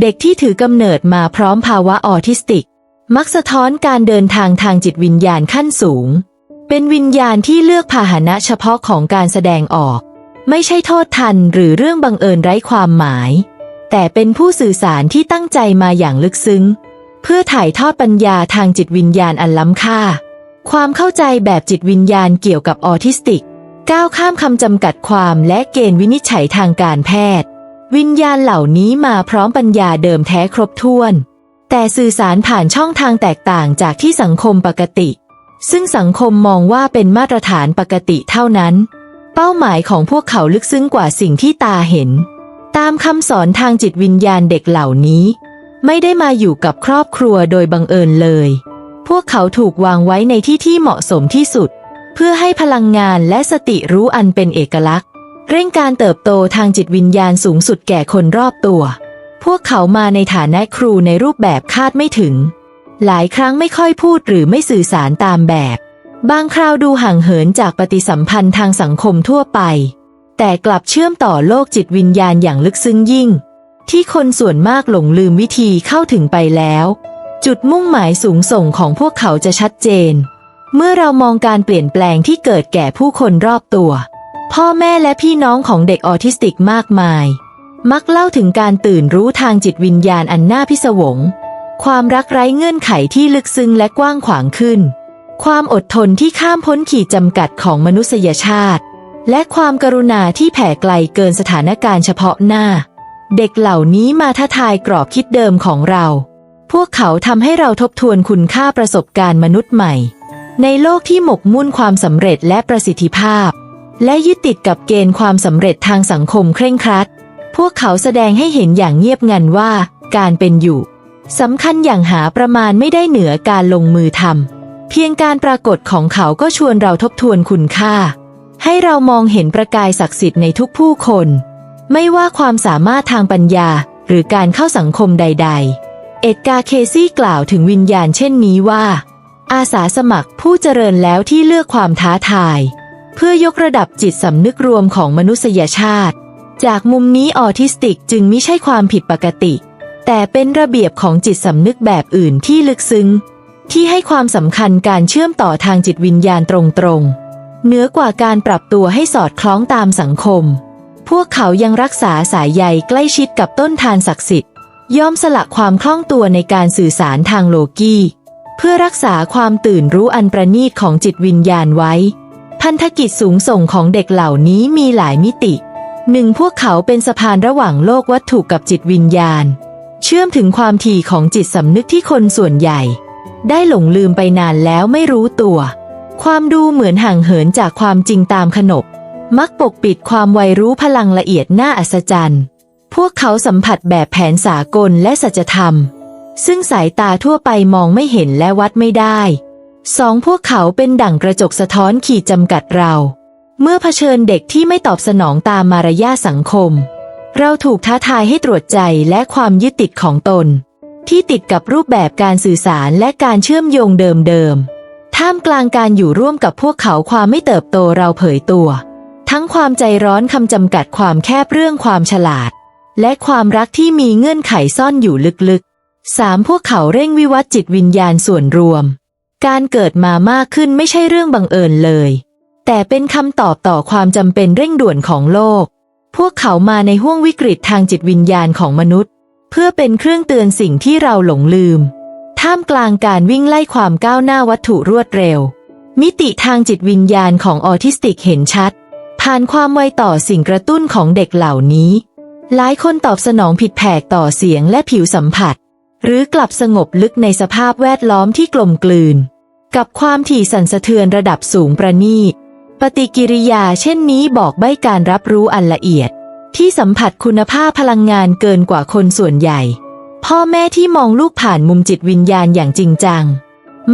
เด็กที่ถือกำเนิดมาพร้อมภาวะออทิสติก มักสะท้อนการเดินทางทางจิตวิญญาณขั้นสูง เป็นวิญญาณที่เลือกพาหนะเฉพาะของการแสดงออก ไม่ใช่โทษทันหรือเรื่องบังเอิญไร้ความหมาย แต่เป็นผู้สื่อสารที่ตั้งใจมาอย่างลึกซึ้ง เพื่อถ่ายทอดปัญญาทางจิตวิญญาณอันล้ำค่า ความเข้าใจแบบจิตวิญญาณเกี่ยวกับออทิสติก ก้าวข้ามคำจำกัดความและเกณฑ์วินิจฉัยทางการแพทย์ วิญญาณเหล่านี้มาพร้อมปัญญาเดิมแท้ครบถ้วน แต่สื่อสารผ่านช่องทางแตกต่างจากที่สังคมปกติ ซึ่งสังคมมองว่าเป็นมาตรฐานปกติเท่านั้น เป้าหมายของพวกเขาลึกซึ้งกว่าสิ่งที่ตาเห็น ตามคำสอนทางจิตวิญญาณเด็กเหล่านี้ ไม่ได้มาอยู่กับครอบครัวโดยบังเอิญเลย พวกเขาถูกวางไว้ในที่ที่เหมาะสมที่สุด เพื่อให้พลังงานและสติรู้อันเป็นเอกลักษณ์ เร่งการเติบโตทางจิตวิญญาณสูงสุดแก่คนรอบตัว พวกเขามาในฐานะครูในรูปแบบคาดไม่ถึง หลายครั้งไม่ค่อยพูดหรือไม่สื่อสารตามแบบ บางคราวดูห่างเหินจากปฏิสัมพันธ์ทางสังคมทั่วไป แต่กลับเชื่อมต่อโลกจิตวิญญาณอย่างลึกซึ้งยิ่ง ที่คนส่วนมากหลงลืมวิธีเข้าถึงไปแล้ว จุดมุ่งหมายสูงส่งของพวกเขาจะชัดเจน เมื่อเรามองการเปลี่ยนแปลงที่เกิดแก่ผู้คนรอบตัว พ่อแม่และพี่น้องของเด็กออทิสติกมากมาย มักเล่าถึงการตื่นรู้ทางจิตวิญญาณอันน่าพิศวง ความรักไร้เงื่อนไขที่ลึกซึ้งและกว้างขวางขึ้น ความอดทนที่ข้ามพ้นขีดจำกัดของมนุษยชาติ และความกรุณาที่แผ่ไกลเกินสถานการณ์เฉพาะหน้า เด็กเหล่านี้มาท้าทายกรอบคิดเดิมของเรา พวกเขาทำให้เราทบทวนคุณค่าประสบการณ์มนุษย์ใหม่ ในโลกที่หมกมุ่นความสำเร็จและประสิทธิภาพ และยึดติดกับเกณฑ์ความสำเร็จทางสังคมเคร่งครัด พวกเขาแสดงให้เห็นอย่างเงียบงันว่า การเป็นอยู่สำคัญอย่างหาประมาณไม่ได้เหนือการลงมือทำเพียงการปรากฏของเขาก็ชวนเราทบทวนคุณค่า ให้เรามองเห็นประกายศักดิ์สิทธิ์ในทุกผู้คน ไม่ว่าความสามารถทางปัญญาหรือการเข้าสังคมใด ๆ เอ็ดการ์เคซี่กล่าวถึงวิญญาณเช่นนี้ว่า อาสาสมัครผู้เจริญแล้วที่เลือกความท้าทาย เพื่อยกระดับจิตสำนึกรวมของมนุษยชาติ จากมุมนี้ออทิสติกจึงไม่ใช่ความผิดปกติ แต่เป็นระเบียบของจิตสำนึกแบบอื่นที่ลึกซึ้ง ที่ให้ความสำคัญการเชื่อมต่อทางจิตวิญญาณตรงๆเหนือกว่าการปรับตัวให้สอดคล้องตามสังคม พวกเขายังรักษาสายใยใกล้ชิดกับต้นทานศักดิ์สิทธิ์ยอมสละความคล่องตัวในการสื่อสารทางโลกีเพื่อรักษาความตื่นรู้อันประณีตของจิตวิญญาณไว้ พันธกิจสูงส่งของเด็กเหล่านี้มีหลายมิติหนึ่งพวกเขาเป็นสะพานระหว่างโลกวัตถุกับจิตวิญญาณ เชื่อมถึงความถี่ของจิตสำนึกที่คนส่วนใหญ่ ได้หลงลืมไปนานแล้วไม่รู้ตัว ความดูเหมือนห่างเหินจากความจริงตามขนบ มักปกปิดความไวรู้พลังละเอียดน่าอัศจรรย์ พวกเขาสัมผัสแบบแผนสากลและสัจธรรม ซึ่งสายตาทั่วไปมองไม่เห็นและวัดไม่ได้ สองพวกเขาเป็นดั่งกระจกสะท้อนขีดจำกัดเรา เมื่อเผชิญเด็กที่ไม่ตอบสนองตามมารยาสังคม เราถูกท้าทายให้ตรวจใจและความยึดติดของตน ที่ติดกับรูปแบบการสื่อสารและการเชื่อมโยงเดิมๆท่ามกลางการอยู่ร่วมกับพวกเขาความไม่เติบโตเราเผยตัว ทั้งความใจร้อนคำจำกัดความแคบเรื่องความฉลาด และความรักที่มีเงื่อนไขซ่อนอยู่ลึกๆสามพวกเขาเร่งวิวัฒน์จิตวิญญาณส่วนรวม การเกิดมามากขึ้นไม่ใช่เรื่องบังเอิญเลย แต่เป็นคำตอบต่อความจำเป็นเร่งด่วนของโลก พวกเขามาในห้วงวิกฤตทางจิตวิญญาณของมนุษย์ เพื่อเป็นเครื่องเตือนสิ่งที่เราหลงลืม ท่ามกลางการวิ่งไล่ความก้าวหน้าวัตถุรวดเร็ว มิติทางจิตวิญญาณของออทิสติกเห็นชัด ผ่านความไวต่อสิ่งกระตุ้นของเด็กเหล่านี้ หลายคนตอบสนองผิดแผกต่อเสียงและผิวสัมผัส หรือกลับสงบลึกในสภาพแวดล้อมที่กลมกลืน กับความถี่สั่นสะเทือนระดับสูงประณีต ปฏิกิริยาเช่นนี้บอกใบการรับรู้อันละเอียด ที่สัมผัสคุณภาพพลังงานเกินกว่าคนส่วนใหญ่ พ่อแม่ที่มองลูกผ่านมุมจิตวิญญาณอย่างจริงจัง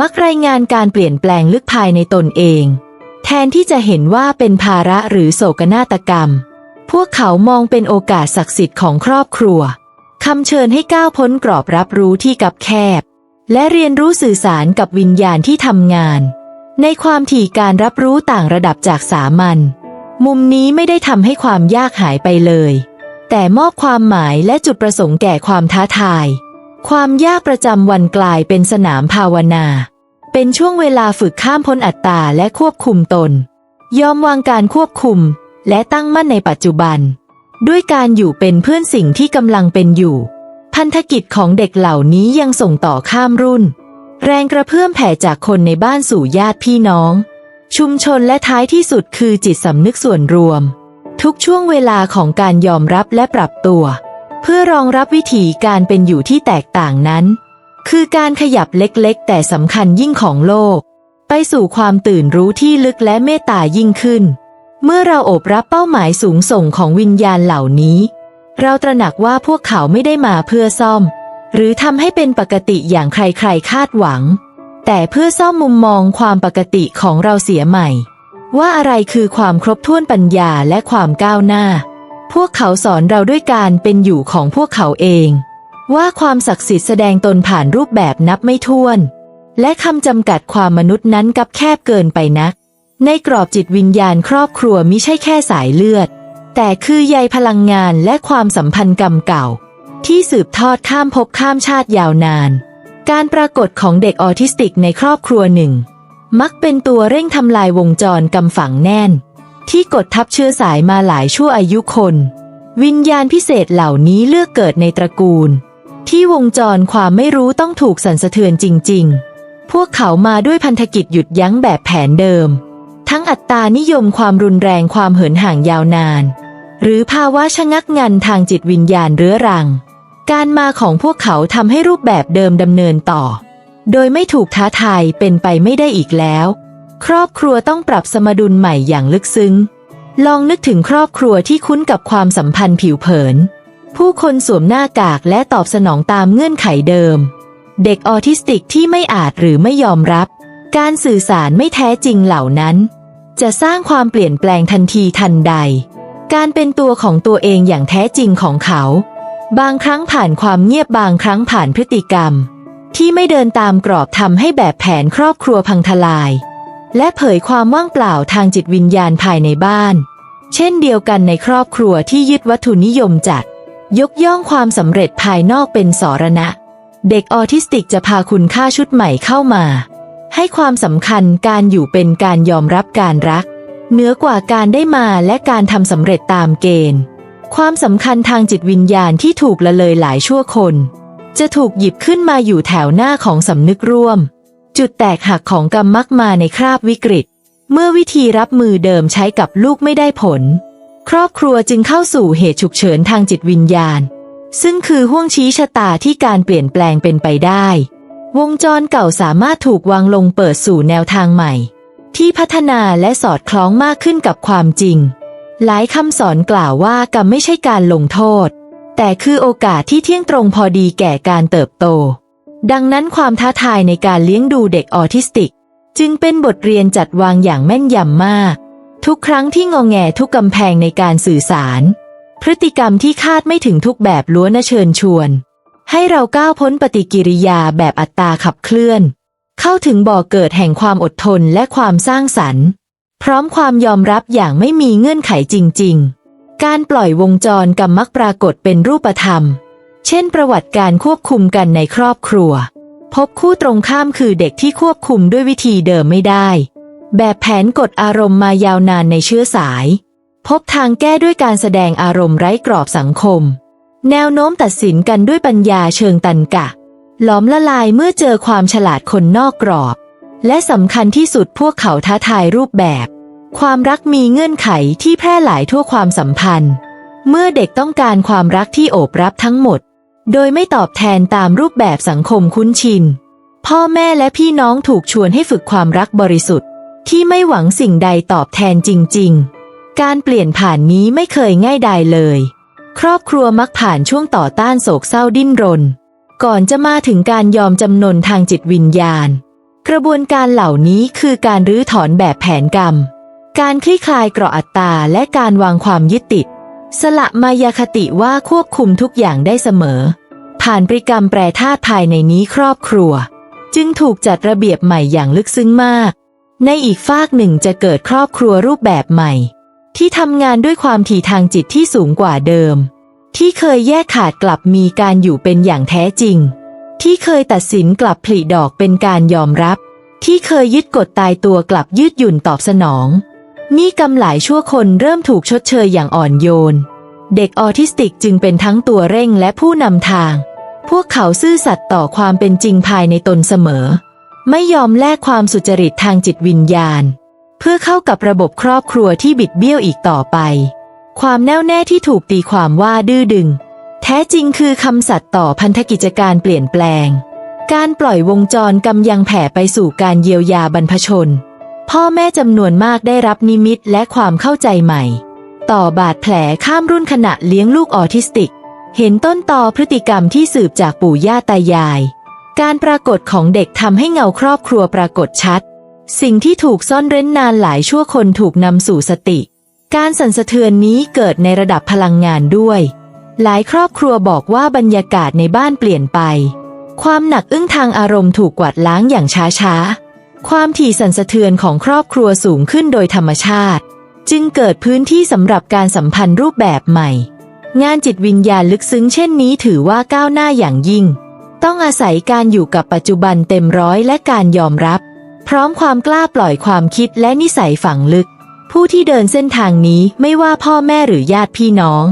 มักรายงานการเปลี่ยนแปลงลึกภายในตนเอง แทนที่จะเห็นว่าเป็นภาระหรือโศกนาฏกรรม พวกเขามองเป็นโอกาสศักดิ์สิทธิ์ของครอบครัวคำเชิญให้ก้าวพ้นกรอบรับรู้ที่กับแคบ และเรียนรู้สื่อสารกับวิญญาณที่ทำงาน ในความถี่การรับรู้ต่างระดับจากสามัญมุมนี้ไม่ได้ทำให้ความยากหายไปเลย แต่มอบความหมายและจุดประสงค์แก่ความท้าทาย ความยากประจำวันกลายเป็นสนามภาวนา เป็นช่วงเวลาฝึกข้ามพ้นอัตตาและควบคุมตน ยอมวางการควบคุม และตั้งมั่นในปัจจุบัน ด้วยการอยู่เป็นเพื่อนสิ่งที่กำลังเป็นอยู่ พันธกิจของเด็กเหล่านี้ยังส่งต่อข้ามรุ่น แรงกระเพื่อมแผ่จากคนในบ้านสู่ญาติพี่น้อง ชุมชนและท้ายที่สุดคือจิตสำนึกส่วนรวม ทุกช่วงเวลาของการยอมรับและปรับตัว เพื่อรองรับวิถีการเป็นอยู่ที่แตกต่างนั้น คือการขยับเล็กๆ แต่สำคัญยิ่งของโลก ไปสู่ความตื่นรู้ที่ลึกและเมตตายิ่งขึ้น เมื่อเราโอบรับเป้าหมายสูงส่งของวิญญาณเหล่านี้ เราตระหนักว่าพวกเขาไม่ได้มาเพื่อซ่อม หรือทำให้เป็นปกติอย่างใครๆคาดหวัง แต่เพื่อซ่อมมุมมองความปกติของเราเสียใหม่ ว่าอะไรคือความครบถ้วนปัญญาและความก้าวหน้า พวกเขาสอนเราด้วยการเป็นอยู่ของพวกเขาเอง ว่าความศักดิ์สิทธิ์แสดงตนผ่านรูปแบบนับไม่ถ้วน และคำจำกัดความมนุษย์นั้นกับแคบเกินไปนัก ในกรอบจิตวิญญาณครอบครัวมิใช่แค่สายเลือด แต่คือใยพลังงานและความสัมพันธ์กรรมเก่า ที่สืบทอดข้ามภพข้ามชาติยาวนาน การปรากฏของเด็กออทิสติกในครอบครัวหนึ่ง มักเป็นตัวเร่งทำลายวงจรกำฝังแน่น ที่กดทับเชื้อสายมาหลายชั่วอายุคน วิญญาณพิเศษเหล่านี้เลือกเกิดในตระกูล ที่วงจรความไม่รู้ต้องถูกสั่นสะเทือนจริง ๆ พวกเขามาด้วยพันธกิจหยุดยั้งแบบแผนเดิม ทั้งอัตตานิยมความรุนแรงความเหินห่างยาวนาน หรือภาวะชะงักงันทางจิตวิญญาณเรื้อรัง การมาของพวกเขาทำให้รูปแบบเดิมดำเนินต่อ โดยไม่ถูกท้าทายเป็นไปไม่ได้อีกแล้ว ครอบครัวต้องปรับสมดุลใหม่อย่างลึกซึ้ง ลองนึกถึงครอบครัวที่คุ้นกับความสัมพันธ์ผิวเผิน ผู้คนสวมหน้ากากและตอบสนองตามเงื่อนไขเดิม เด็กออทิสติกที่ไม่อาจหรือไม่ยอมรับ การสื่อสารไม่แท้จริงเหล่านั้น จะสร้างความเปลี่ยนแปลงทันทีทันใด การเป็นตัวของตัวเองอย่างแท้จริงของเขา บางครั้งผ่านความเงียบบางครั้งผ่านพฤติกรรม ที่ไม่เดินตามกรอบทำให้แบบแผนครอบครัวพังทลาย และเผยความว่างเปล่าทางจิตวิญญาณภายในบ้าน เช่นเดียวกันในครอบครัวที่ยึดวัตถุนิยมจัด ยกย่องความสำเร็จภายนอกเป็นสรณะ เด็กออทิสติกจะพาคุณค่าชุดใหม่เข้ามา ให้ความสำคัญการอยู่เป็นการยอมรับการรัก เหนือกว่าการได้มาและการทำสำเร็จตามเกณฑ์ ความสำคัญทางจิตวิญญาณที่ถูกละเลยหลายชั่วคน จะถูกหยิบขึ้นมาอยู่แถวหน้าของสำนึกร่วม จุดแตกหักของกรรมมักมาในคราบวิกฤต เมื่อวิธีรับมือเดิมใช้กับลูกไม่ได้ผล ครอบครัวจึงเข้าสู่เหตุฉุกเฉินทางจิตวิญญาณ ซึ่งคือห่วงชี้ชะตาที่การเปลี่ยนแปลงเป็นไปได้ วงจรเก่าสามารถถูกวางลงเปิดสู่แนวทางใหม่ ที่พัฒนาและสอดคล้องมากขึ้นกับความจริง หลายคำสอนกล่าวว่ากรรมไม่ใช่การลงโทษ แต่คือโอกาสที่เที่ยงตรงพอดีแก่การเติบโต ดังนั้นความท้าทายในการเลี้ยงดูเด็กออทิสติก จึงเป็นบทเรียนจัดวางอย่างแม่นยำมาก ทุกครั้งที่งอแงทุกกำแพงในการสื่อสาร พฤติกรรมที่คาดไม่ถึงทุกแบบล้วนเชิญชวน ให้เราก้าวพ้นปฏิกิริยาแบบอัตตาขับเคลื่อน เข้าถึงบ่อเกิดแห่งความอดทนและความสร้างสรรค์ พร้อมความยอมรับอย่างไม่มีเงื่อนไขจริง ๆ การปล่อยวงจรกรรมมักปรากฏเป็นรูปธรรม เช่น ประวัติการควบคุมกันในครอบครัว พบคู่ตรงข้ามคือเด็กที่ควบคุมด้วยวิธีเดิมไม่ได้ แบบแผนกดอารมณ์มายาวนานในเชื้อสาย พบทางแก้ด้วยการแสดงอารมณ์ไร้กรอบสังคม แนวโน้มตัดสินกันด้วยปัญญาเชิงตันกะ ลอมละลายเมื่อเจอความฉลาดคนนอกกรอบ และสำคัญที่สุดพวกเขาท้าทายรูปแบบ ความรักมีเงื่อนไขที่แพร่หลายทั่วความสัมพันธ์ เมื่อเด็กต้องการความรักที่โอบรับทั้งหมด โดยไม่ตอบแทนตามรูปแบบสังคมคุ้นชิน พ่อแม่และพี่น้องถูกชวนให้ฝึกความรักบริสุทธิ์ ที่ไม่หวังสิ่งใดตอบแทนจริง ๆ การเปลี่ยนผ่านนี้ไม่เคยง่ายดายเลย ครอบครัวมักผ่านช่วงต่อต้านโศกเศร้าดิ้นรน ก่อนจะมาถึงการยอมจำนนทางจิตวิญญาณ กระบวนการเหล่านี้คือการรื้อถอนแบบแผนกรรม การคลี่คลายเกราะอัตตาและการวางความยึดติด สละมายาคติว่าควบคุมทุกอย่างได้เสมอ ผ่านปริกรรมแปรธาตุภายในนี้ครอบครัว จึงถูกจัดระเบียบใหม่อย่างลึกซึ้งมาก ในอีกฟากหนึ่งจะเกิดครอบครัวรูปแบบใหม่ ที่ทำงานด้วยความถี่ทางจิตที่สูงกว่าเดิม ที่เคยแยกขาดกลับมีการอยู่เป็นอย่างแท้จริง ที่เคยตัดสินกลับผลิดอกเป็นการยอมรับ ที่เคยยึดกฎตายตัวกลับยืดหยุ่นตอบสนองนี่กำหลายชั่วคนเริ่มถูกชดเชยอย่างอ่อนโยน เด็กออทิสติกจึงเป็นทั้งตัวเร่งและผู้นำทาง พวกเขาซื่อสัตย์ต่อความเป็นจริงภายในตนเสมอ ไม่ยอมแลกความสุจริตทางจิตวิญญาณ เพื่อเข้ากับระบบครอบครัวที่บิดเบี้ยวอีกต่อไป ความแน่วแน่ที่ถูกตีความว่าดื้อดึง แท้จริงคือคำสัตย์ต่อพันธกิจการเปลี่ยนแปลง การปล่อยวงจรกำยังแผ่ไปสู่การเยียวยาบรรพชน พ่อแม่จำนวนมากได้รับนิมิตและความเข้าใจใหม่ ต่อบาดแผลข้ามรุ่นขณะเลี้ยงลูกออทิสติก เห็นต้นต่อพฤติกรรมที่สืบจากปู่ย่าตายาย การปรากฏของเด็กทำให้เงาครอบครัวปรากฏชัด สิ่งที่ถูกซ่อนเร้นนานหลายชั่วคนถูกนำสู่สติ การสั่นสะเทือนนี้เกิดในระดับพลังงานด้วย หลายครอบครัวบอกว่าบรรยากาศในบ้านเปลี่ยนไป ความหนักอึ้งทางอารมณ์ถูกกวาดล้างอย่างช้าๆ ความถี่สั่นสะเทือนของครอบครัวสูงขึ้นโดยธรรมชาติ จึงเกิดพื้นที่สำหรับการสัมพันธ์รูปแบบใหม่ งานจิตวิญญาณลึกซึ้งเช่นนี้ถือว่าก้าวหน้าอย่างยิ่ง ต้องอาศัยการอยู่กับปัจจุบันเต็มร้อยและการยอมรับ พร้อมความกล้าปล่อยความคิดและนิสัยฝังลึก ผู้ที่เดินเส้นทางนี้ไม่ว่าพ่อแม่หรือญาติพี่น้อง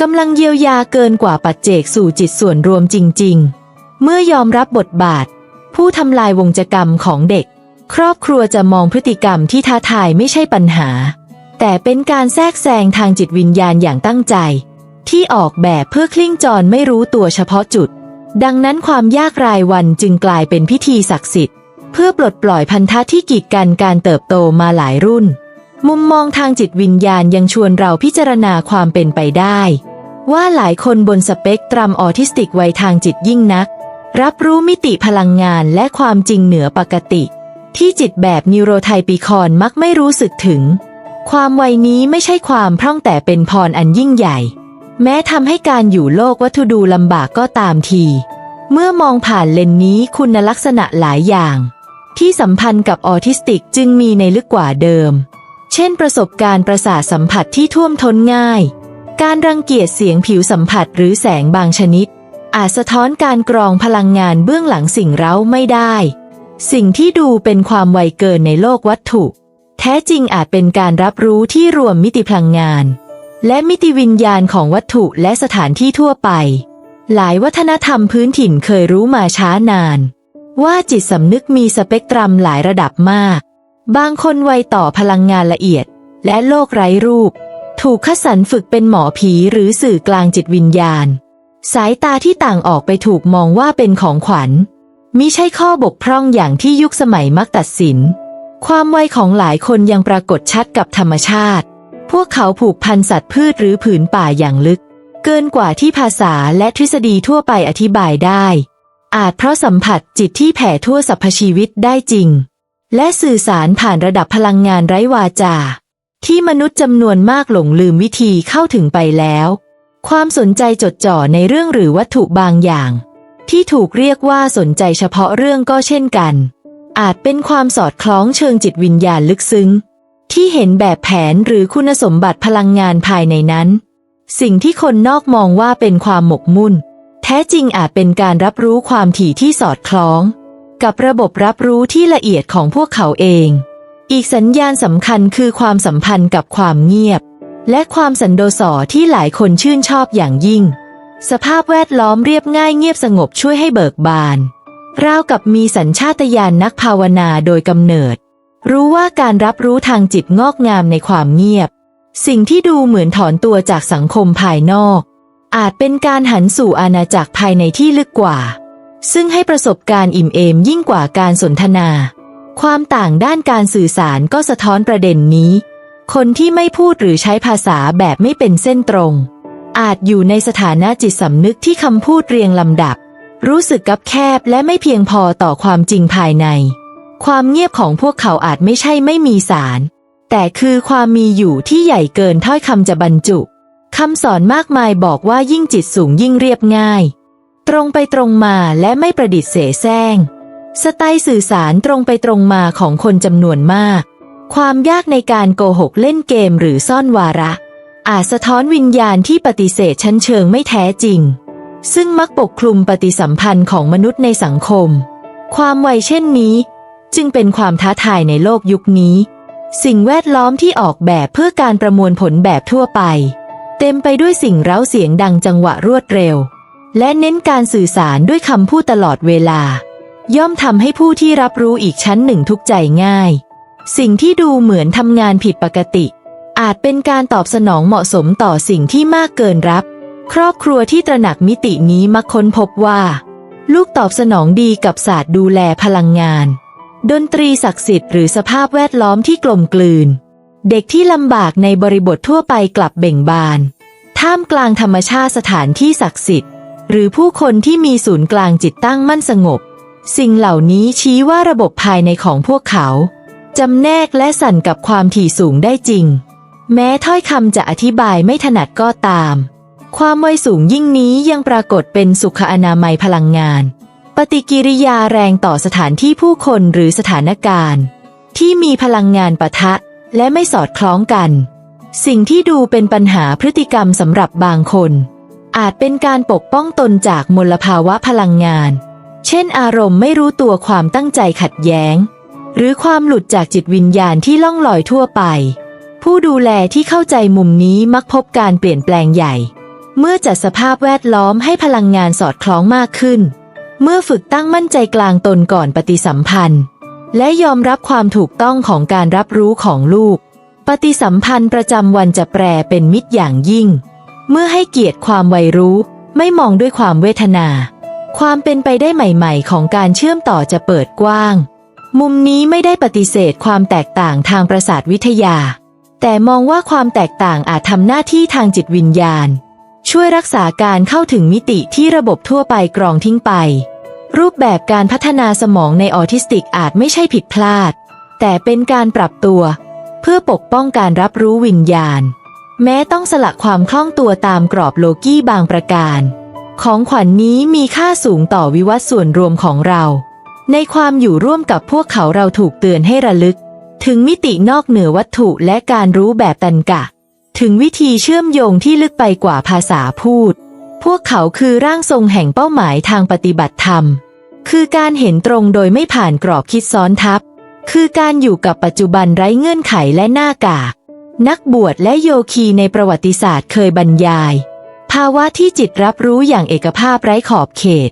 กำลังเยียวยาเกินกว่าปัจเจกสู่จิตส่วนรวมจริง ๆ เมื่อยอมรับบทบาท ผู้ทำลายวงจกรรมของเด็ก ครอบครัวจะมองพฤติกรรมที่ท้าทายไม่ใช่ปัญหา แต่เป็นการแทรกแซงทางจิตวิญญาณอย่างตั้งใจ ที่ออกแบบเพื่อคลิ้งจรไม่รู้ตัวเฉพาะจุด ดังนั้นความยากรายวันจึงกลายเป็นพิธีศักดิ์สิทธิ์ เพื่อปลดปล่อยพันธะที่กีดกันการเติบโตมาหลายรุ่น มุมมองทางจิตวิญญาณยังชวนเราพิจารณาความเป็นไปได้ ว่าหลายคนบนสเปกตรัมออทิสติกไวยทางจิตยิ่งนัก รับรู้มิติพลังงานและความจริงเหนือปกติ ที่จิตแบบนิวโรไทปิคอนมักไม่รู้สึกถึง ความไวนี้ไม่ใช่ความพร่องแต่เป็นพรอันยิ่งใหญ่ แม้ทำให้การอยู่โลกวัตถุดูลำบากก็ตามที เมื่อมองผ่านเลนนี้คุณลักษณะหลายอย่าง ที่สัมพันธ์กับออทิสติกจึงมีในลึกกว่าเดิม เช่น ประสบการณ์ประสาทสัมผัสที่ท่วมท้นง่าย การรังเกียจเสียงผิวสัมผัสหรือแสงบางชนิด อาจสะท้อนการกรองพลังงานเบื้องหลังสิ่งเร้าไม่ได้ สิ่งที่ดูเป็นความไวเกินในโลกวัตถุ แท้จริงอาจเป็นการรับรู้ที่รวมมิติพลังงาน และมิติวิญญาณของวัตถุและสถานที่ทั่วไป หลายวัฒนธรรมพื้นถิ่นเคยรู้มาช้านาน ว่าจิตสำนึกมีสเปกตรัมหลายระดับมาก บางคนไวต่อพลังงานละเอียด และโลกไร้รูป ถูกคัดสรรฝึกเป็นหมอผีหรือสื่อกลางจิตวิญญาณ สายตาที่ต่างออกไปถูกมองว่าเป็นของขวัญมิใช่ข้อบกพร่องอย่างที่ยุคสมัยมักตัดสิน ความไวของหลายคนยังปรากฏชัดกับธรรมชาติ พวกเขาผูกพันสัตว์พืชหรือผืนป่าอย่างลึก เกินกว่าที่ภาษาและทฤษฎีทั่วไปอธิบายได้ อาจเพราะสัมผัสจิตที่แผ่ทั่วสรรพชีวิตได้จริง และสื่อสารผ่านระดับพลังงานไร้วาจา ที่มนุษย์จำนวนมากหลงลืมวิธีเข้าถึงไปแล้ว ความสนใจจดจ่อในเรื่องหรือวัตถุบางอย่าง ที่ถูกเรียกว่าสนใจเฉพาะเรื่องก็เช่นกัน อาจเป็นความสอดคล้องเชิงจิตวิญญาณลึกซึ้ง ที่เห็นแบบแผนหรือคุณสมบัติพลังงานภายในนั้น สิ่งที่คนนอกมองว่าเป็นความหมกมุ่น แท้จริงอาจเป็นการรับรู้ความถี่ที่สอดคล้อง กับระบบรับรู้ที่ละเอียดของพวกเขาเอง อีกสัญญาณสำคัญคือความสัมพันธ์กับความเงียบ และความสันโดษที่หลายคนชื่นชอบอย่างยิ่ง สภาพแวดล้อมเรียบง่ายเงียบสงบช่วยให้เบิกบานราวกับมีสัญชาตญาณนนักภาวนาโดยกำเนิด รู้ว่าการรับรู้ทางจิตงอกงามในความเงียบ สิ่งที่ดูเหมือนถอนตัวจากสังคมภายนอก อาจเป็นการหันสู่อาณาจักรภายในที่ลึกกว่า ซึ่งให้ประสบการณ์อิ่มเอมยิ่งกว่าการสนทนา ความต่างด้านการสื่อสารก็สะท้อนประเด็นนี้ คนที่ไม่พูดหรือใช้ภาษาแบบไม่เป็นเส้นตรง อาจอยู่ในสถานะจิตสำนึกที่คำพูดเรียงลำดับ รู้สึกกับแคบและไม่เพียงพอต่อความจริงภายใน ความเงียบของพวกเขาอาจไม่ใช่ไม่มีสาร แต่คือความมีอยู่ที่ใหญ่เกินถ้อยคำจะบรรจุคำสอนมากมายบอกว่ายิ่งจิตสูงยิ่งเรียบง่าย ตรงไปตรงมาและไม่ประดิษฐ์เสแสร้ง สไตล์สื่อสารตรงไปตรงมาของคนจำนวนมาก ความยากในการโกหกเล่นเกมหรือซ่อนวาระ อาจสะท้อนวิญญาณที่ปฏิเสธชั้นเชิงไม่แท้จริง ซึ่งมักปกคลุมปฏิสัมพันธ์ของมนุษย์ในสังคม ความไวเช่นนี้ จึงเป็นความท้าทายในโลกยุคนี้ สิ่งแวดล้อมที่ออกแบบเพื่อการประมวลผลแบบทั่วไป เต็มไปด้วยสิ่งเร้าเสียงดังจังหวะรวดเร็ว และเน้นการสื่อสารด้วยคำพูดตลอดเวลา ย่อมทำให้ผู้ที่รับรู้อีกชั้นหนึ่งทุกใจง่าย สิ่งที่ดูเหมือนทำงานผิดปกติ อาจเป็นการตอบสนองเหมาะสมต่อสิ่งที่มากเกินรับ ครอบครัวที่ตระหนักมิตินี้มักค้นพบว่า ลูกตอบสนองดีกับศาสตร์ดูแลพลังงาน ดนตรีศักดิ์สิทธิ์หรือสภาพแวดล้อมที่กลมกลืน เด็กที่ลำบากในบริบททั่วไปกลับเบ่งบาน ท่ามกลางธรรมชาติสถานที่ศักดิ์สิทธิ์ หรือผู้คนที่มีศูนย์กลางจิตตั้งมั่นสงบ สิ่งเหล่านี้ชี้ว่าระบบภายในของพวกเขาจำแนกและสั่นกับความถี่สูงได้จริง แม้ถ้อยคำจะอธิบายไม่ถนัดก็ตาม ความไวสูงยิ่งนี้ยังปรากฏเป็นสุขอนามัยพลังงาน ปฏิกิริยาแรงต่อสถานที่ผู้คนหรือสถานการณ์ ที่มีพลังงานปะทะและไม่สอดคล้องกัน สิ่งที่ดูเป็นปัญหาพฤติกรรมสำหรับบางคน อาจเป็นการปกป้องตนจากมลภาวะพลังงาน เช่นอารมณ์ไม่รู้ตัวความตั้งใจขัดแย้ง หรือความหลุดจากจิตวิญญาณที่ล่องลอยทั่วไป ผู้ดูแลที่เข้าใจมุมนี้มักพบการเปลี่ยนแปลงใหญ่ เมื่อจัดสภาพแวดล้อมให้พลังงานสอดคล้องมากขึ้น เมื่อฝึกตั้งมั่นใจกลางตนก่อนปฏิสัมพันธ์ และยอมรับความถูกต้องของการรับรู้ของลูก ปฏิสัมพันธ์ประจำวันจะแปรเป็นมิตรอย่างยิ่ง เมื่อให้เกียรติความวัยรู้ไม่มองด้วยความเวทนา ความเป็นไปได้ใหม่ ๆ ของการเชื่อมต่อจะเปิดกว้าง มุมนี้ไม่ได้ปฏิเสธความแตกต่างทางประสาทวิทยา แต่มองว่าความแตกต่างอาจทำหน้าที่ทางจิตวิญญาณ ช่วยรักษาการเข้าถึงมิติที่ระบบทั่วไปกรองทิ้งไป รูปแบบการพัฒนาสมองในออทิสติกอาจไม่ใช่ผิดพลาด แต่เป็นการปรับตัว เพื่อปกป้องการรับรู้วิญญาณ แม้ต้องสละความคล่องตัวตามกรอบโลกี้บางประการ ของขวัญนนี้มีค่าสูงต่อวิวัฒน์ส่วนรวมของเรา ในความอยู่ร่วมกับพวกเขาเราถูกเตือนให้ระลึก ถึงมิตินอกเหนือวัตถุและการรู้แบบตันกะ ถึงวิธีเชื่อมโยงที่ลึกไปกว่าภาษาพูด พวกเขาคือร่างทรงแห่งเป้าหมายทางปฏิบัติธรรม คือการเห็นตรงโดยไม่ผ่านกรอบคิดซ้อนทับ คือการอยู่กับปัจจุบันไร้เงื่อนไขและหน้ากาก นักบวชและโยคีในประวัติศาสตร์เคยบรรยาย ภาวะที่จิตรับรู้อย่างเอกภาพไร้ขอบเขต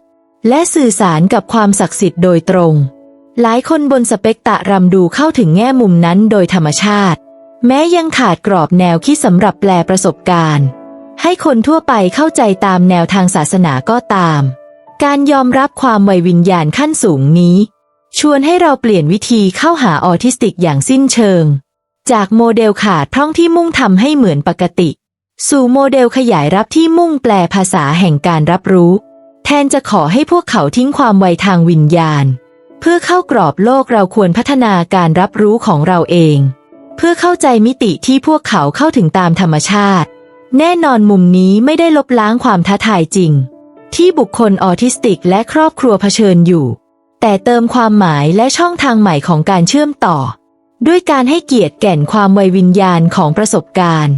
และสื่อสารกับความศักดิ์สิทธิ์โดยตรง หลายคนบนสเปกตะรำดูเข้าถึงแง่มุมนั้นโดยธรรมชาติ แม้ยังขาดกรอบแนวคิดสำหรับแปลประสบการณ์ ให้คนทั่วไปเข้าใจตามแนวทางศาสนาก็ตาม การยอมรับความไววิญญาณขั้นสูงนี้ ชวนให้เราเปลี่ยนวิธีเข้าหาออทิสติกอย่างสิ้นเชิง จากโมเดลขาดพร่องที่มุ่งทำให้เหมือนปกติ สู่โมเดลขยายรับที่มุ่งแปลภาษาแห่งการรับรู้ แทนจะขอให้พวกเขาทิ้งความไวทางวิญญาณ เพื่อเข้ากรอบโลกเราควรพัฒนาการรับรู้ของเราเอง เพื่อเข้าใจมิติที่พวกเขาเข้าถึงตามธรรมชาติ แน่นอนมุมนี้ไม่ได้ลบล้างความท้าทายจริง ที่บุคคลออทิสติกและครอบครัวเผชิญอยู่ แต่เติมความหมายและช่องทางใหม่ของการเชื่อมต่อ ด้วยการให้เกียรติแก่นความไววิญญาณของประสบการณ์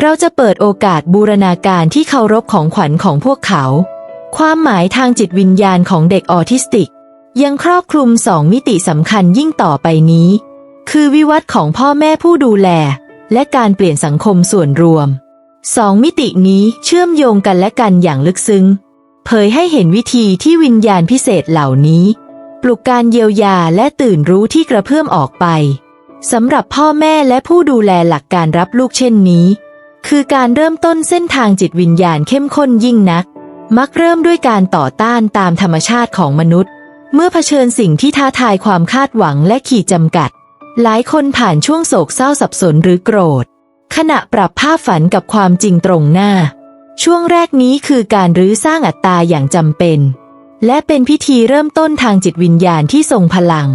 เราจะเปิดโอกาสบูรณาการที่เคารพของขวัญของพวกเขา ความหมายทางจิตวิญญาณของเด็กออทิสติก ยังครอบคลุมสองมิติสำคัญยิ่งต่อไปนี้ คือวิวัฒน์ของพ่อแม่ผู้ดูแล และการเปลี่ยนสังคมส่วนรวมสองมิตินี้เชื่อมโยงกันและกันอย่างลึกซึ้ง เผยให้เห็นวิธีที่วิญญาณพิเศษเหล่านี้ ปลุกการเยียวยาและตื่นรู้ที่กระเพื่อมออกไป สำหรับพ่อแม่และผู้ดูแลหลักการรับลูกเช่นนี้ คือการเริ่มต้นเส้นทางจิตวิญญาณเข้มข้นยิ่งนัก มักเริ่มด้วยการต่อต้านตามธรรมชาติของมนุษย์ เมื่อเผชิญสิ่งที่ท้าทายความคาดหวังและขีดจำกัด หลายคนผ่านช่วงโศกเศร้าสับสนหรือโกรธ ขณะปรับภาพฝันกับความจริงตรงหน้า ช่วงแรกนี้คือการรื้อสร้างอัตตาอย่างจำเป็น และเป็นพิธีเริ่มต้นทางจิตวิญญาณที่ทรงพลัง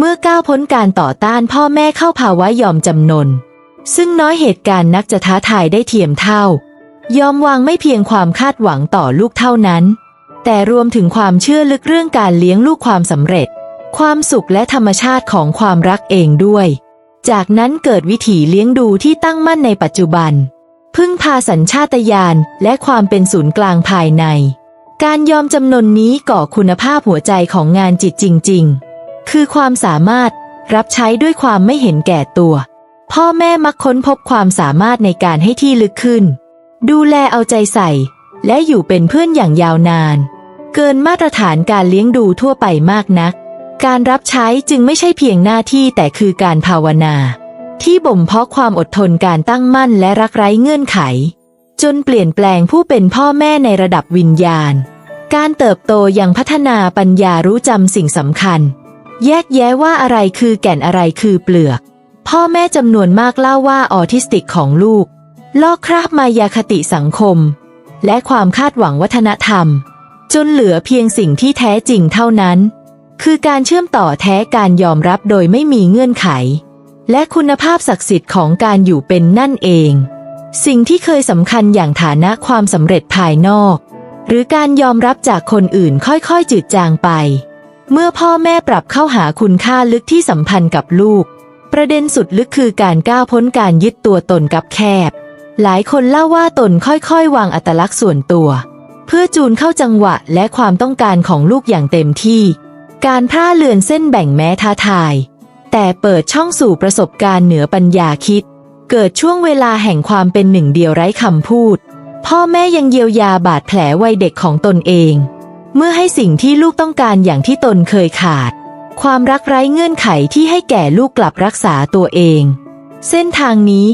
เมื่อก้าวพ้นการต่อต้านพ่อแม่เข้าภาวะยอมจำนน ซึ่งน้อยเหตุการณ์นักจะท้าทายได้เทียมเท่า ยอมวางไม่เพียงความคาดหวังต่อลูกเท่านั้น แต่รวมถึงความเชื่อลึกเรื่องการเลี้ยงลูกความสำเร็จ ความสุขและธรรมชาติของความรักเองด้วย จากนั้นเกิดวิถีเลี้ยงดูที่ตั้งมั่นในปัจจุบัน พึ่งพาสัญชาตญาณและความเป็นศูนย์กลางภายใน การยอมจำนนนี้ก่อคุณภาพหัวใจของงานจิตจริง ๆ คือความสามารถรับใช้ด้วยความไม่เห็นแก่ตัว พ่อแม่มักค้นพบความสามารถในการให้ที่ลึกขึ้น ดูแลเอาใจใส่ และอยู่เป็นเพื่อนอย่างยาวนาน เกินมาตรฐานการเลี้ยงดูทั่วไปมากนัก การรับใช้จึงไม่ใช่เพียงหน้าที่แต่คือการภาวนา ที่บ่มเพาะความอดทนการตั้งมั่นและรักไร้เงื่อนไข จนเปลี่ยนแปลงผู้เป็นพ่อแม่ในระดับวิญญาณ การเติบโตยังพัฒนาปัญญารู้จำสิ่งสำคัญ แยกแยะว่าอะไรคือแก่นอะไรคือเปลือก พ่อแม่จำนวนมากเล่าว่าออทิสติกของลูก ลอกคราบมายาคติสังคม และความคาดหวังวัฒนธรรม จนเหลือเพียงสิ่งที่แท้จริงเท่านั้น คือการเชื่อมต่อแท้การยอมรับโดยไม่มีเงื่อนไข และคุณภาพศักดิ์สิทธิ์ของการอยู่เป็นนั่นเอง สิ่งที่เคยสำคัญอย่างฐานะความสำเร็จภายนอก หรือการยอมรับจากคนอื่นค่อยๆจืดจางไป เมื่อพ่อแม่ปรับเข้าหาคุณค่าลึกที่สัมพันธ์กับลูก ประเด็นสุดลึกคือการก้าวพ้นการยึดตัวตนกับแคบ หลายคนเล่าว่าตนค่อยๆ วางอัตลักษณ์ส่วนตัว เพื่อจูนเข้าจังหวะและความต้องการของลูกอย่างเต็มที่ การพร่าเลือนเส้นแบ่งแม้ท้าทาย แต่เปิดช่องสู่ประสบการณ์เหนือปัญญาคิด เกิดช่วงเวลาแห่งความเป็นหนึ่งเดียวไร้คำพูด พ่อแม่ยังเยียวยาบาดแผลวัยเด็กของตนเอง เมื่อให้สิ่งที่ลูกต้องการอย่างที่ตนเคยขาด ความรักไร้เงื่อนไขที่ให้แก่ลูกกลับรักษาตัวเอง เส้นทางนี้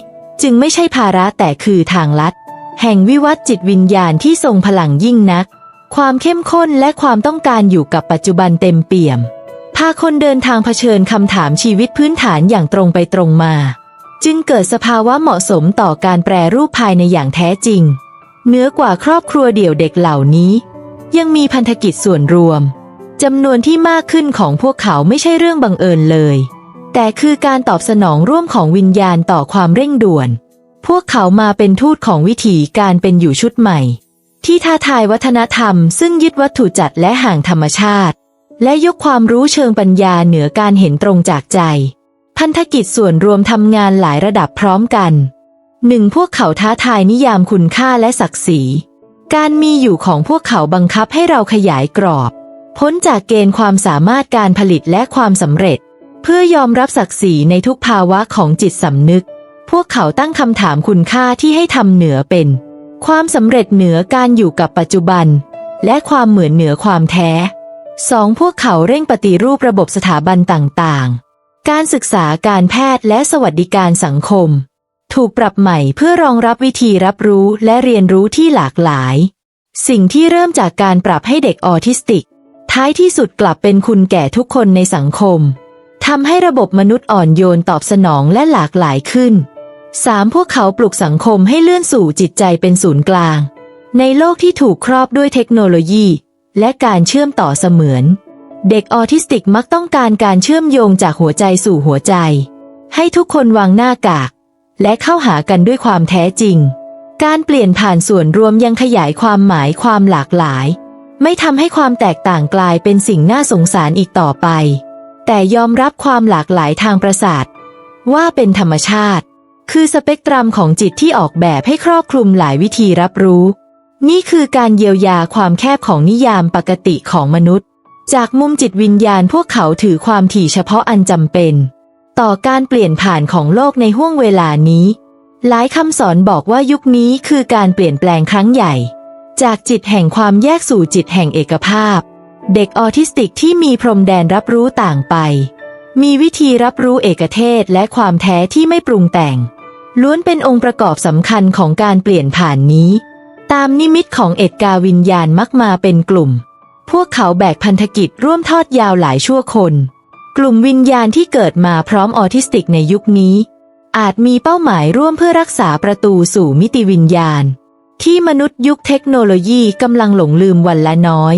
จึงไม่ใช่ภาระแต่คือทางลัด แห่งวิวัฒจิตวิญญาณที่ทรงพลังยิ่งนัก ความเข้มข้นและความต้องการอยู่กับปัจจุบันเต็มเปี่ยม พาคนเดินทางเผชิญคำถามชีวิตพื้นฐานอย่างตรงไปตรงมา จึงเกิดสภาวะเหมาะสมต่อการแปรรูปภายในอย่างแท้จริงเหนือกว่าครอบครัวเดี่ยวเด็กเหล่านี้ ยังมีพันธกิจส่วนรวมจำนวนที่มากขึ้นของพวกเขาไม่ใช่เรื่องบังเอิญเลย แต่คือการตอบสนองร่วมของวิญญาณต่อความเร่งด่วน พวกเขามาเป็นทูตของวิถีการเป็นอยู่ชุดใหม่ ที่ท้าทายวัฒนธรรมซึ่งยึดวัตถุจัดและห่างธรรมชาติ และยกความรู้เชิงปัญญาเหนือการเห็นตรงจากใจ พันธกิจส่วนรวมทำงานหลายระดับพร้อมกันหนึ่งพวกเขาท้าทายนิยามคุณค่าและศักดิ์ศรี การมีอยู่ของพวกเขาบังคับให้เราขยายกรอบ พ้นจากเกณฑ์ความสามารถการผลิตและความสำเร็จ เพื่อยอมรับศักดิ์ศรีในทุกภาวะของจิตสำนึก พวกเขาตั้งคำถามคุณค่าที่ให้ทำเหนือเป็น ความสำเร็จเหนือการอยู่กับปัจจุบัน และความเหมือนเหนือความแท้สองพวกเขาเร่งปฏิรูประบบสถาบันต่างๆ การศึกษาการแพทย์และสวัสดิการสังคม ถูกปรับใหม่เพื่อรองรับวิธีรับรู้และเรียนรู้ที่หลากหลาย สิ่งที่เริ่มจากการปรับให้เด็กออทิสติก ท้ายที่สุดกลับเป็นคุณแก่ทุกคนในสังคมทำให้ระบบมนุษย์อ่อนโยนตอบสนองและหลากหลายขึ้น 3. พวกเขาปลุกสังคมให้เลื่อนสู่จิตใจเป็นศูนย์กลาง ในโลกที่ถูกครอบด้วยเทคโนโลยี และการเชื่อมต่อเสมือน เด็กออทิสติกมักต้องการการเชื่อมโยงจากหัวใจสู่หัวใจ ให้ทุกคนวางหน้ากาก และเข้าหากันด้วยความแท้จริง การเปลี่ยนผ่านส่วนรวมยังขยายความหมายความหลากหลาย ไม่ทำให้ความแตกต่างกลายเป็นสิ่งน่าสงสารอีกต่อไป แต่ยอมรับความหลากหลายทางประสาท ว่าเป็นธรรมชาติ คือสเปกตรัมของจิตที่ออกแบบให้ครอบคลุมหลายวิธีรับรู้ นี่คือการเยียวยาความแคบของนิยามปกติของมนุษย์ จากมุมจิตวิญญาณพวกเขาถือความถี่เฉพาะอันจำเป็น ต่อการเปลี่ยนผ่านของโลกในห้วงเวลานี้ หลายคำสอนบอกว่ายุคนี้คือการเปลี่ยนแปลงครั้งใหญ่ จากจิตแห่งความแยกสู่จิตแห่งเอกภาพ เด็กออทิสติกที่มีพรมแดนรับรู้ต่างไป มีวิธีรับรู้เอกเทศและความแท้ที่ไม่ปรุงแต่ง ล้วนเป็นองค์ประกอบสำคัญของการเปลี่ยนผ่านนี้ ตามนิมิตของเอ็ดกาวิญญาณมักมาเป็นกลุ่ม พวกเขาแบกพันธกิจร่วมทอดยาวหลายชั่วคน กลุ่มวิญญาณที่เกิดมาพร้อมออทิสติกในยุคนี้ อาจมีเป้าหมายร่วมเพื่อรักษาประตูสู่มิติวิญญาณ ที่มนุษย์ยุคเทคโนโลยีกำลังหลงลืมวันละน้อย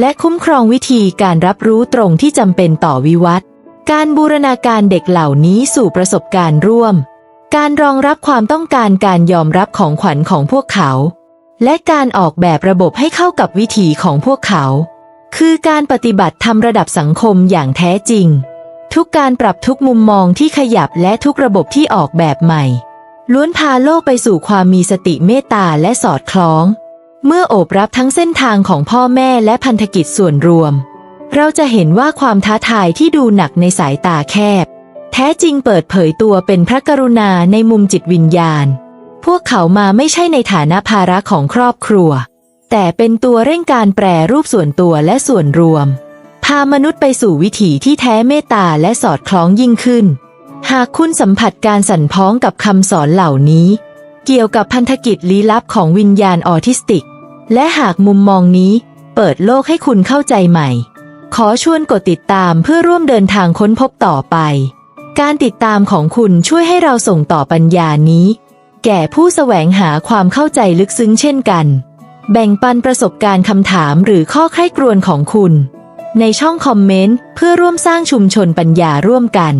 และคุ้มครองวิธีการรับรู้ตรงที่จำเป็นต่อวิวัฒน์การบูรณาการเด็กเหล่านี้สู่ประสบการณ์ร่วม การรองรับความต้องการการยอมรับของขวัญของพวกเขา และการออกแบบระบบให้เข้ากับวิถีของพวกเขา คือการปฏิบัติทำระดับสังคมอย่างแท้จริง ทุกการปรับทุกมุมมองที่ขยับและทุกระบบที่ออกแบบใหม่ ล้วนพาโลกไปสู่ความมีสติเมตตาและสอดคล้อง เมื่อโอบรับทั้งเส้นทางของพ่อแม่และพันธกิจส่วนรวม เราจะเห็นว่าความท้าทายที่ดูหนักในสายตาแคบ แท้จริงเปิดเผยตัวเป็นพระกรุณาในมุมจิตวิญญาณ พวกเขามาไม่ใช่ในฐานะภาระของครอบครัว แต่เป็นตัวเร่งการแปรรูปส่วนตัวและส่วนรวม พามนุษย์ไปสู่วิถีที่แท้เมตตาและสอดคล้องยิ่งขึ้น หากคุณสัมผัสการสั่นพ้องกับคำสอนเหล่านี้ เกี่ยวกับพันธกิจลี้ลับของวิญญาณออทิสติก และหากมุมมองนี้ เปิดโลกให้คุณเข้าใจใหม่ ขอชวนกดติดตามเพื่อร่วมเดินทางค้นพบต่อไป การติดตามของคุณช่วยให้เราส่งต่อปัญญานี้ แก่ผู้แสวงหาความเข้าใจลึกซึ้งเช่นกัน แบ่งปันประสบการณ์คำถามหรือข้อใคร่ครวญของคุณ ในช่องคอมเมนต์เพื่อร่วมสร้างชุมชนปัญญาร่วมกัน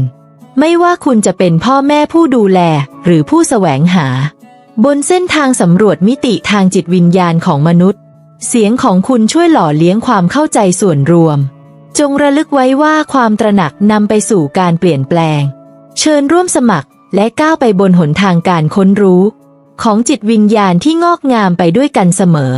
ไม่ว่าคุณจะเป็นพ่อแม่ผู้ดูแลหรือผู้แสวงหา บนเส้นทางสำรวจมิติทางจิตวิญญาณของมนุษย์ เสียงของคุณช่วยหล่อเลี้ยงความเข้าใจส่วนรวม จงระลึกไว้ว่าความตระหนักนำไปสู่การเปลี่ยนแปลง เชิญร่วมสมัครและก้าวไปบนหนทางการค้นรู้ ของจิตวิญญาณที่งอกงามไปด้วยกันเสมอ